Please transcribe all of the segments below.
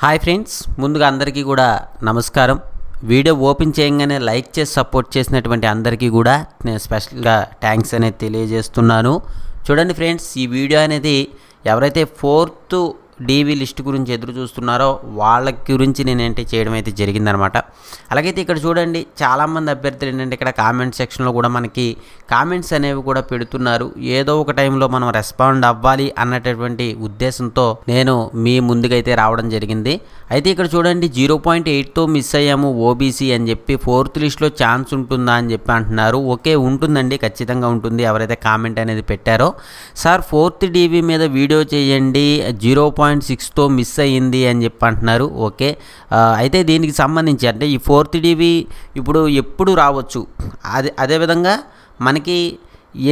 Hi friends ముందుగా అందరికీ కూడా నమస్కారం. వీడియో ఓపెన్ చేయగానే లైక్ చేసి సపోర్ట్ చేసినటువంటి అందరికీ కూడా నేను స్పెషల్గా థ్యాంక్స్ అనేది తెలియజేస్తున్నాను. చూడండి ఫ్రెండ్స్ ఈ వీడియో అనేది ఎవరైతే ఫోర్త్ డీవీ లిస్ట్ గురించి ఎదురు చూస్తున్నారో వాళ్ళ గురించి నేను ఏంటి చేయడం అయితే జరిగిందనమాట. అలాగైతే ఇక్కడ చూడండి చాలామంది అభ్యర్థులు ఏంటంటే ఇక్కడ కామెంట్ సెక్షన్లో కూడా మనకి కామెంట్స్ అనేవి కూడా పెడుతున్నారు. ఏదో ఒక టైంలో మనం రెస్పాండ్ అవ్వాలి అన్నటువంటి ఉద్దేశంతో నేను మీ ముందుకైతే రావడం జరిగింది. అయితే ఇక్కడ చూడండి జీరో పాయింట్ ఎయిట్తో మిస్ అయ్యాము ఓబీసీ అని చెప్పి ఫోర్త్ లిస్ట్లో ఛాన్స్ ఉంటుందా అని చెప్పి అంటున్నారు. ఓకే ఉంటుందండి ఖచ్చితంగా ఉంటుంది ఎవరైతే కామెంట్ అనేది పెట్టారో. సార్ ఫోర్త్ డీవీ మీద వీడియో చేయండి జీరో పాయింట్ పాయింట్ సిక్స్తో మిస్ అయ్యింది అని చెప్పి అంటున్నారు ఓకే అయితే దీనికి సంబంధించి అంటే ఈ ఫోర్త్ డీవీ ఇప్పుడు ఎప్పుడు రావచ్చు? అదే అదేవిధంగా మనకి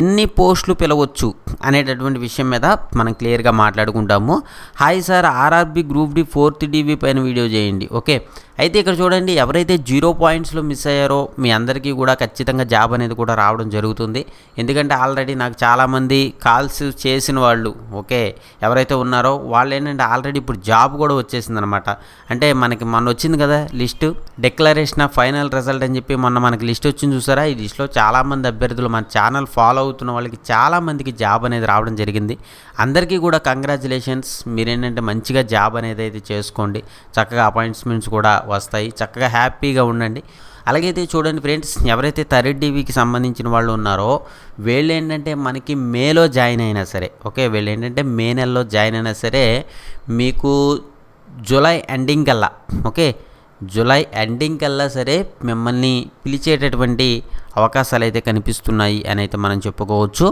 ఎన్ని పోస్టులు పిలవచ్చు? అనేటటువంటి విషయం మీద మనం క్లియర్గా మాట్లాడుకుంటాము. Hi sir RRB group D fourth DV పైన వీడియో చేయండి. ఓకే. అయితే ఇక్కడ చూడండి ఎవరైతే జీరో పాయింట్స్లో మిస్ అయ్యారో మీ అందరికీ కూడా ఖచ్చితంగా జాబ్ అనేది కూడా రావడం జరుగుతుంది. ఎందుకంటే ఆల్రెడీ నాకు చాలామంది కాల్స్ చేసిన వాళ్ళు ఓకే ఎవరైతే ఉన్నారో వాళ్ళు ఏంటంటే ఆల్రెడీ ఇప్పుడు జాబ్ కూడా వచ్చేసింది అనమాట అంటే మనకి మొన్న వచ్చింది కదా list declaration of final result అని చెప్పి మొన్న మనకి లిస్ట్ వచ్చింది చూసారా? ఈ లిస్ట్లో చాలామంది అభ్యర్థులు మన ఛానల్ ఫాలో అవుతున్న వాళ్ళకి చాలామందికి జాబ్ జాబ్ అనేది రావడం జరిగింది. అందరికీ కూడా కంగ్రాచులేషన్స్. మీరేంటంటే మంచిగా జాబ్ అనేది అయితే చేసుకోండి. చక్కగా అపాయింట్మెంట్స్ కూడా వస్తాయి. చక్కగా హ్యాపీగా ఉండండి. అలాగైతే చూడండి ఫ్రెండ్స్ ఎవరైతే థర్డ్ డీవీకి సంబంధించిన వాళ్ళు ఉన్నారో వీళ్ళు ఏంటంటే మనకి మేలో జాయిన్ అయినా సరే ఓకే? వీళ్ళు ఏంటంటే మే నెలలో జాయిన్ అయినా సరే మీకు జూలై ఎండింగ్ కల్లా ఓకే? జూలై ఎండింగ్ కల్లా సరే మిమ్మల్ని పిలిచేటటువంటి అవకాశాలు అయితే కనిపిస్తున్నాయి అని అయితే మనం చెప్పుకోవచ్చు.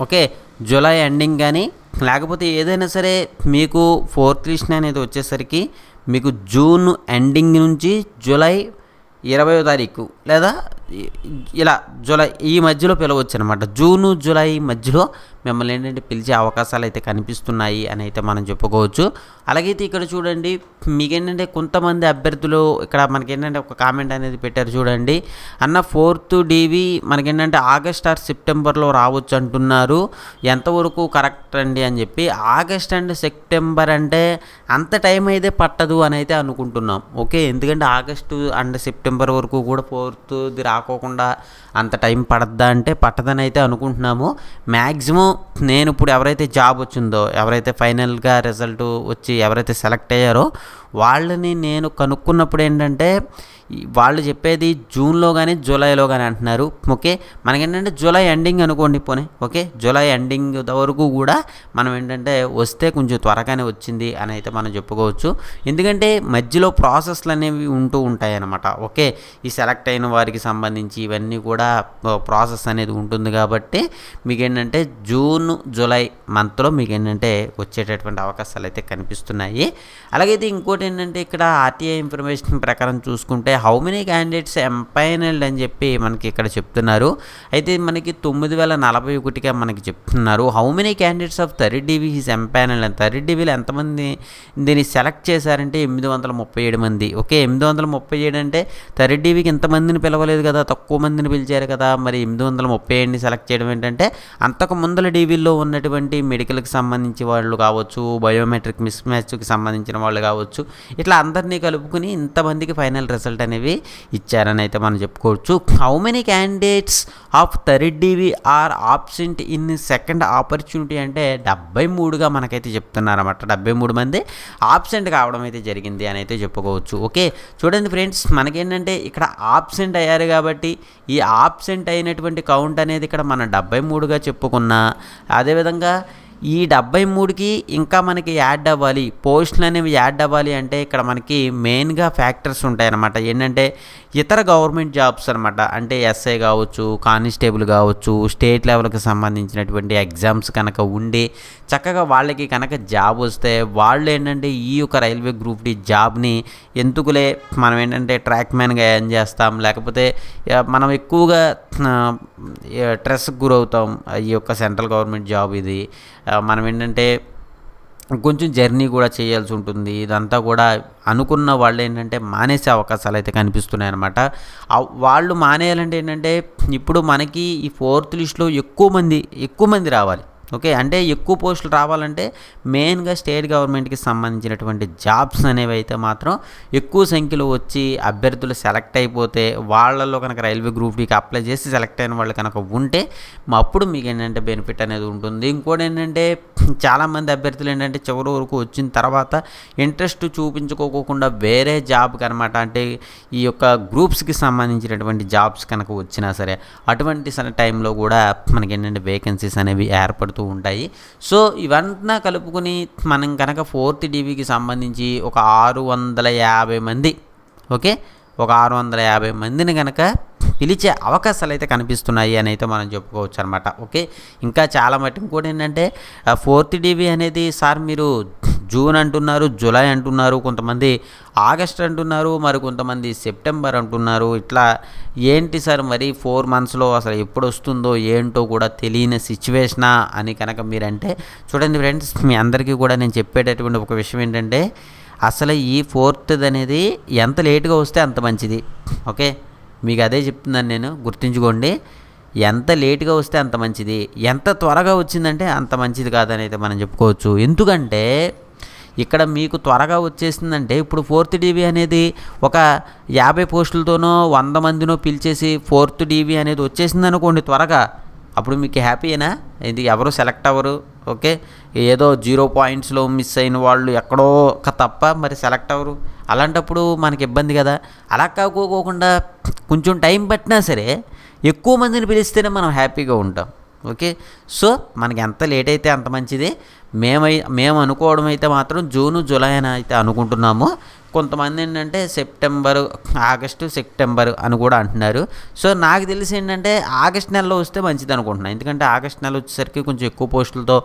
ఓకే జూలై ఎండింగ్ కానీ లేకపోతే ఏదైనా సరే మీకు ఫోర్త్ లిస్ట్ అనేది వచ్చేసరికి మీకు జూన్ ఎండింగ్ నుంచి జూలై ఇరవయో తారీఖు లేదా ఇలా జూలై ఈ మధ్యలో పిలవచ్చు అనమాట జూను జూలై మధ్యలో మిమ్మల్ని ఏంటంటే పిలిచే అవకాశాలు అయితే కనిపిస్తున్నాయి అని అయితే మనం చెప్పుకోవచ్చు. అలాగైతే ఇక్కడ చూడండి మీకేంటంటే కొంతమంది అభ్యర్థులు ఇక్కడ మనకేంటంటే ఒక కామెంట్ అనేది పెట్టారు చూడండి. అన్న ఫోర్త్ డీవీ మనకేంటంటే ఆగస్ట్ ఆర్ సెప్టెంబర్లో రావచ్చు అంటున్నారు. ఎంతవరకు కరెక్ట్ అండి అని చెప్పి ఆగస్ట్ అండ్ సెప్టెంబర్ అంటే అంత టైం అయితే పట్టదు అని అయితే అనుకుంటున్నాం. ఓకే ఎందుకంటే ఆగస్టు అండ్ సెప్టెంబర్ వరకు కూడా ఫోర్త్ది రాకోకుండా అంత టైం పడద్దా అంటే పట్టదని అయితే అనుకుంటున్నాము. మ్యాక్సిమం నేను ఇప్పుడు ఎవరైతే జాబ్ వచ్చిందో ఎవరైతే ఫైనల్గా రిజల్ట్ వచ్చి ఎవరైతే సెలెక్ట్ అయ్యారో వాళ్ళని నేను కనుక్కున్నప్పుడు ఏంటంటే వాళ్ళు చెప్పేది జూన్లో కానీ జూలైలో కానీ అంటున్నారు. ఓకే? మనకేంటంటే జూలై ఎండింగ్ అనుకోండి పోనీ. ఓకే? జూలై ఎండింగ్ వరకు కూడా మనం ఏంటంటే వస్తే కొంచెం త్వరగానే వచ్చింది అని అయితే మనం చెప్పుకోవచ్చు. ఎందుకంటే మధ్యలో ప్రాసెస్లు అనేవి ఉంటూ ఉంటాయి అన్నమాట ఓకే? ఈ సెలెక్ట్ అయిన వారికి సంబంధించి ఇవన్నీ కూడా ప్రాసెస్ అనేది ఉంటుంది కాబట్టి మీకు ఏంటంటే జూన్ జూలై మంత్లో మీకు ఏంటంటే వచ్చేటటువంటి అవకాశాలు అయితే కనిపిస్తున్నాయి. అలాగైతే ఇంకోటి ఏంటంటే ఇక్కడ ఆర్టీఐ ఇన్ఫర్మేషన్ ప్రకారం చూసుకుంటే హౌ మెనీ క్యాండిడేట్స్ ఎంపైనల్డ్ అని చెప్పి మనకి ఇక్కడ చెప్తున్నారు. అయితే మనకి తొమ్మిది వేల నలభై ఒకటిగా మనకి చెప్తున్నారు. How many candidates of third DV is empanel అని. థర్డ్ డివిలో ఎంతమంది దీన్ని సెలెక్ట్ చేశారంటే ఎనిమిది వందల ముప్పై ఏడు మంది. ఓకే ఎనిమిది వందల ముప్పై ఏడు అంటే థర్డ్ డివికి ఎంతమందిని పిలవలేదు కదా తక్కువ మందిని పిలిచారు కదా మరి ఎనిమిది వందల ముప్పై ఏడుని సెలెక్ట్ చేయడం ఏంటంటే అంతకు ముందల డీవీల్లో ఉన్నటువంటి మెడికల్కి సంబంధించి వాళ్ళు కావచ్చు బయోమెట్రిక్ మిస్ మ్యాచ్కి సంబంధించిన వాళ్ళు కావచ్చు ఇట్లా అందరినీ కలుపుకుని ఇంతమందికి ఫైనల్ రిజల్ట్ అనేవి ఇచ్చారని అయితే మనం చెప్పుకోవచ్చు. How many candidates of third DV are absent in second opportunity అంటే డెబ్బై మూడుగా మనకైతే చెప్తున్నారన్నమాట. డెబ్బై మూడు మంది ఆబ్సెంట్ కావడం అయితే జరిగింది అని అయితే చెప్పుకోవచ్చు. ఓకే చూడండి ఫ్రెండ్స్ మనకేంటంటే ఇక్కడ ఆబ్సెంట్ అయ్యారు కాబట్టి ఈ ఆబ్సెంట్ అయినటువంటి కౌంట్ అనేది ఇక్కడ మనం డెబ్బై మూడుగా చెప్పుకున్నా. అదేవిధంగా ఈ డెబ్బై మూడుకి ఇంకా మనకి యాడ్ అవ్వాలి. పోస్టులు అనేవి యాడ్ అవ్వాలి అంటే ఇక్కడ మనకి మెయిన్గా ఫ్యాక్టర్స్ ఉంటాయన్నమాట. ఏంటంటే ఇతర గవర్నమెంట్ జాబ్స్ అనమాట అంటే ఎస్ఐ కావచ్చు కానిస్టేబుల్ కావచ్చు స్టేట్ లెవెల్కి సంబంధించినటువంటి ఎగ్జామ్స్ కనుక ఉండి చక్కగా వాళ్ళకి కనుక జాబ్ వస్తే వాళ్ళు ఏంటంటే ఈ యొక్క రైల్వే గ్రూప్ డి జాబ్ని ఎందుకులే మనం ఏంటంటే ట్రాక్ మ్యాన్గా ఏం చేస్తాం? లేకపోతే మనం ఎక్కువగా స్ట్రెస్కి గురవుతాం. ఈ యొక్క సెంట్రల్ గవర్నమెంట్ జాబ్ ఇది. మనం ఏంటంటే కొంచెం జర్నీ కూడా చేయాల్సి ఉంటుంది. ఇదంతా కూడా అనుకున్న వాళ్ళు ఏంటంటే మానేసే అవకాశాలు అయితే కనిపిస్తున్నాయి అనమాట వాళ్ళు మానేయాలంటే ఏంటంటే ఇప్పుడు మనకి ఈ ఫోర్త్ లిస్ట్లో ఎక్కువ మంది ఎక్కువ మంది రావాలి. ఓకే? అంటే ఎక్కువ పోస్టులు రావాలంటే మెయిన్గా స్టేట్ గవర్నమెంట్కి సంబంధించినటువంటి జాబ్స్ అనేవి అయితే మాత్రం ఎక్కువ సంఖ్యలో వచ్చి అభ్యర్థులు సెలెక్ట్ అయిపోతే వాళ్ళల్లో కనుక రైల్వే గ్రూప్ డీకి అప్లై చేసి సెలెక్ట్ అయిన వాళ్ళు కనుక ఉంటే అప్పుడు మీకు ఏంటంటే బెనిఫిట్ అనేది ఉంటుంది. ఇంకోటి ఏంటంటే చాలామంది అభ్యర్థులు ఏంటంటే చివరి వరకు వచ్చిన తర్వాత ఇంట్రెస్ట్ చూపించుకోకుండా వేరే జాబ్కి అనమాట అంటే ఈ యొక్క గ్రూప్స్కి సంబంధించినటువంటి జాబ్స్ కనుక వచ్చినా సరే అటువంటి టైంలో కూడా మనకి ఏంటంటే వేకెన్సీస్ అనేవి ఏర్పడుతూ ఉంటాయి. సో ఇవంతా కలుపుకొని మనం కనుక ఫోర్త్ డీవీకి సంబంధించి ఒక ఆరు వందల యాభై మంది ఓకే? ఒక ఆరు వందల యాభై మందిని కనుక పిలిచే అవకాశాలు అయితే కనిపిస్తున్నాయి అని అయితే మనం చెప్పుకోవచ్చు అనమాట ఓకే? ఇంకా చాలా మటుకు కూడా ఏంటంటే ఫోర్త్ డీవీ అనేది సార్ మీరు జూన్ అంటున్నారు జూలై అంటున్నారు కొంతమంది ఆగస్ట్ అంటున్నారు మరి కొంతమంది సెప్టెంబర్ అంటున్నారు. ఇట్లా ఏంటి సార్ మరి ఫోర్ మంత్స్లో అసలు ఎప్పుడు వస్తుందో ఏంటో కూడా తెలియని సిచ్యువేషనా అని కనుక మీరంటే చూడండి ఫ్రెండ్స్ మీ అందరికీ కూడా నేను చెప్పేటటువంటి ఒక విషయం ఏంటంటే అసలు ఈ ఫోర్త్ అనేది ఎంత లేటుగా వస్తే అంత మంచిది. ఓకే? మీకు అదే చెప్తున్నాను నేను గుర్తుంచుకోండి. ఎంత లేటుగా వస్తే అంత మంచిది ఎంత త్వరగా వచ్చిందంటే అంత మంచిది కాదని అయితే మనం చెప్పుకోవచ్చు. ఎందుకంటే ఇక్కడ మీకు త్వరగా వచ్చేసిందంటే ఇప్పుడు ఫోర్త్ డీవీ అనేది ఒక యాభై పోస్టులతోనో వంద మందినో పిలిచేసి ఫోర్త్ డీవీ అనేది వచ్చేసింది అనుకోండి త్వరగా. అప్పుడు మీకు హ్యాపీయేనా? ఇది ఎవరు సెలెక్ట్ అవ్వరు? ఓకే? ఏదో జీరో పాయింట్స్లో మిస్ అయిన వాళ్ళు ఎక్కడో తప్ప మరి సెలెక్ట్ అవ్వరు. అలాంటప్పుడు మనకి ఇబ్బంది కదా. అలా కాకోకుండా కొంచెం టైం పట్టినా సరే ఎక్కువ మందిని పిలిస్తేనే మనం హ్యాపీగా ఉంటాం. ఓకే? సో మనకి ఎంత లేట్ అయితే అంత మంచిది. మేమై మేము అనుకోవడం అయితే మాత్రం జూను జూలై అని అయితే అనుకుంటున్నాము. కొంతమంది ఏంటంటే సెప్టెంబరు ఆగస్టు సెప్టెంబర్ అని కూడా అంటున్నారు. సో నాకు తెలిసి ఏంటంటే ఆగస్ట్ నెలలో వస్తే మంచిది అనుకుంటున్నాను ఎందుకంటే ఆగస్ట్ నెల వచ్చేసరికి కొంచెం ఎక్కువ పోస్టులతో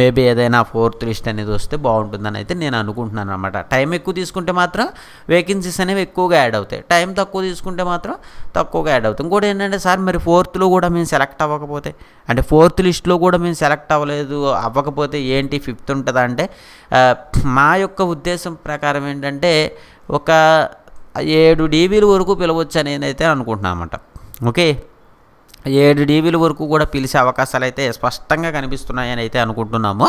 మేబీ ఏదైనా ఫోర్త్ లిస్ట్ అనేది వస్తే బాగుంటుందని అయితే నేను అనుకుంటున్నాను అనమాట టైం ఎక్కువ తీసుకుంటే మాత్రం వేకెన్సీస్ అనేవి ఎక్కువగా యాడ్ అవుతాయి. టైం తక్కువ తీసుకుంటే మాత్రం తక్కువగా యాడ్ అవుతాయి. ఇంకోటి ఏంటంటే సార్ మరి ఫోర్త్లో కూడా మేము సెలెక్ట్ అవ్వకపోతే అంటే ఫోర్త్ లిస్ట్లో కూడా మేము సెలెక్ట్ అవ్వలేదు అవ్వకపోతే ఏంటి ఫిఫ్త్ ఉంటుందా అంటే మా యొక్క ఉద్దేశం ప్రకారం ఏంటంటే ఒక ఏడు డీబీల వరకు పిలవచ్చు అనేది అయితే అనుకుంటున్నామంట ఓకే? ఏడు డీబీల వరకు కూడా పిలిచే అవకాశాలు అయితే స్పష్టంగా కనిపిస్తున్నాయని అయితే అనుకుంటున్నాము.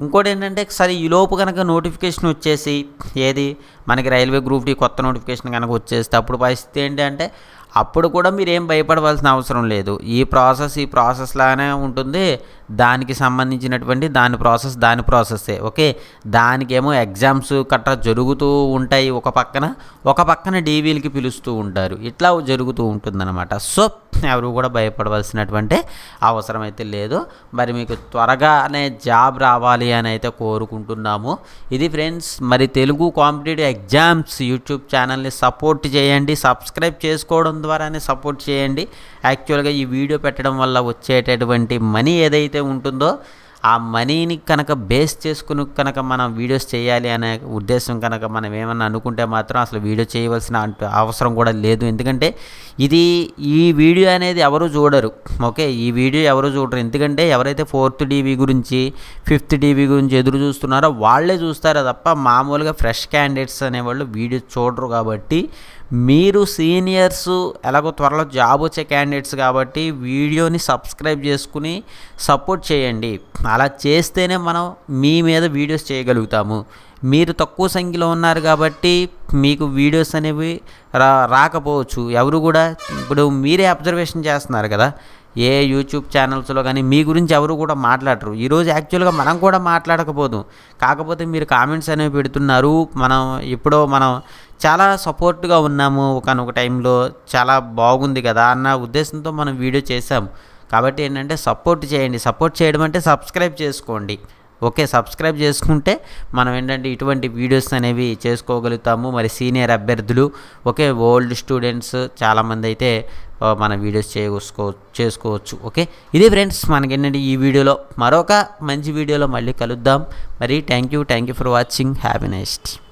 ఇంకోటి ఏంటంటే సరే ఈలోపు కనుక నోటిఫికేషన్ వచ్చేసి ఏది? మనకి రైల్వే గ్రూప్ డి కొత్త నోటిఫికేషన్ కనుక వచ్చేస్తే అప్పుడు పరిస్థితి ఏంటంటే అప్పుడు కూడా మీరు ఏం భయపడవలసిన అవసరం లేదు. ఈ ప్రాసెస్ ఈ ప్రాసెస్ లాగానే ఉంటుంది. దానికి సంబంధించినటువంటి దాని ప్రాసెస్ దాని ప్రాసెస్సే ఓకే? దానికేమో ఎగ్జామ్స్ కట్రా జరుగుతూ ఉంటాయి ఒక పక్కన ఒక పక్కన డీవీలకి పిలుస్తూ ఉంటారు. ఇట్లా జరుగుతూ ఉంటుందన్నమాట. సో ఎవరు కూడా భయపడవలసినటువంటి అవసరం అయితే లేదు. మరి మీకు త్వరగానే జాబ్ రావాలి అని అయితే కోరుకుంటున్నాము. ఇది ఫ్రెండ్స్ మరి తెలుగు కాంపిటేటివ్ ఎగ్జామ్స్ యూట్యూబ్ ఛానల్ని సపోర్ట్ చేయండి. సబ్స్క్రైబ్ చేసుకోవడం ద్వారానే సపోర్ట్ చేయండి. యాక్చువల్గా ఈ వీడియో పెట్టడం వల్ల వచ్చేటటువంటి మనీ ఏదైతే ఏదైతే ఉంటుందో ఆ మనీని కనుక బేస్ చేసుకుని కనుక మనం వీడియోస్ చేయాలి అనే ఉద్దేశం కనుక మనం ఏమన్నా అనుకుంటే మాత్రం అసలు వీడియో చేయవలసిన అవసరం కూడా లేదు. ఎందుకంటే ఇది ఈ వీడియో అనేది ఎవరు చూడరు. ఓకే? ఈ వీడియో ఎవరు చూడరు. ఎందుకంటే ఎవరైతే ఫోర్త్ డీవీ గురించి ఫిఫ్త్ డీవీ గురించి ఎదురు చూస్తున్నారో వాళ్ళే చూస్తారో తప్ప మామూలుగా ఫ్రెష్ క్యాండిడేట్స్ అనేవాళ్ళు వీడియో చూడరు కాబట్టి మీరు సీనియర్స్ ఎలాగో త్వరలో జాబ్ వచ్చే క్యాండిడేట్స్ కాబట్టి వీడియోని సబ్స్క్రైబ్ చేసుకుని సపోర్ట్ చేయండి. అలా చేస్తేనే మనం మీ మీద వీడియోస్ చేయగలుగుతాము. మీరు తక్కువ సంఖ్యలో ఉన్నారు కాబట్టి మీకు వీడియోస్ అనేవి రా రాకపోవచ్చు. ఎవరు కూడా ఇప్పుడు మీరే అబ్జర్వేషన్ చేస్తున్నారు కదా. ఏ యూట్యూబ్ ఛానల్స్లో కానీ మీ గురించి ఎవరు కూడా మాట్లాడరు. ఈరోజు యాక్చువల్గా మనం కూడా మాట్లాడకపోదు. కాకపోతే మీరు కామెంట్స్ అనేవి పెడుతున్నారు. మనం ఎప్పుడో మనం చాలా సపోర్ట్గా ఉన్నాము ఒకనొక టైంలో. చాలా బాగుంది కదా అన్న ఉద్దేశంతో మనం వీడియో చేసాం కాబట్టి ఏంటంటే సపోర్ట్ చేయండి. సపోర్ట్ చేయడం అంటే సబ్స్క్రైబ్ చేసుకోండి. ఓకే సబ్స్క్రైబ్ చేసుకుంటే మనం ఏంటంటే ఇటువంటి వీడియోస్ అనేవి చేసుకోగలుగుతాము. మరి సీనియర్ అభ్యర్థులు ఓకే ఓల్డ్ స్టూడెంట్స్ చాలామంది అయితే మన వీడియోస్ చేసుకో చేసుకోవచ్చు ఓకే? ఇది ఫ్రెండ్స్ మనకేంటంటే ఈ వీడియోలో మరొక మంచి వీడియోలో మళ్ళీ కలుద్దాం. మరి thank you thank you for watching happy next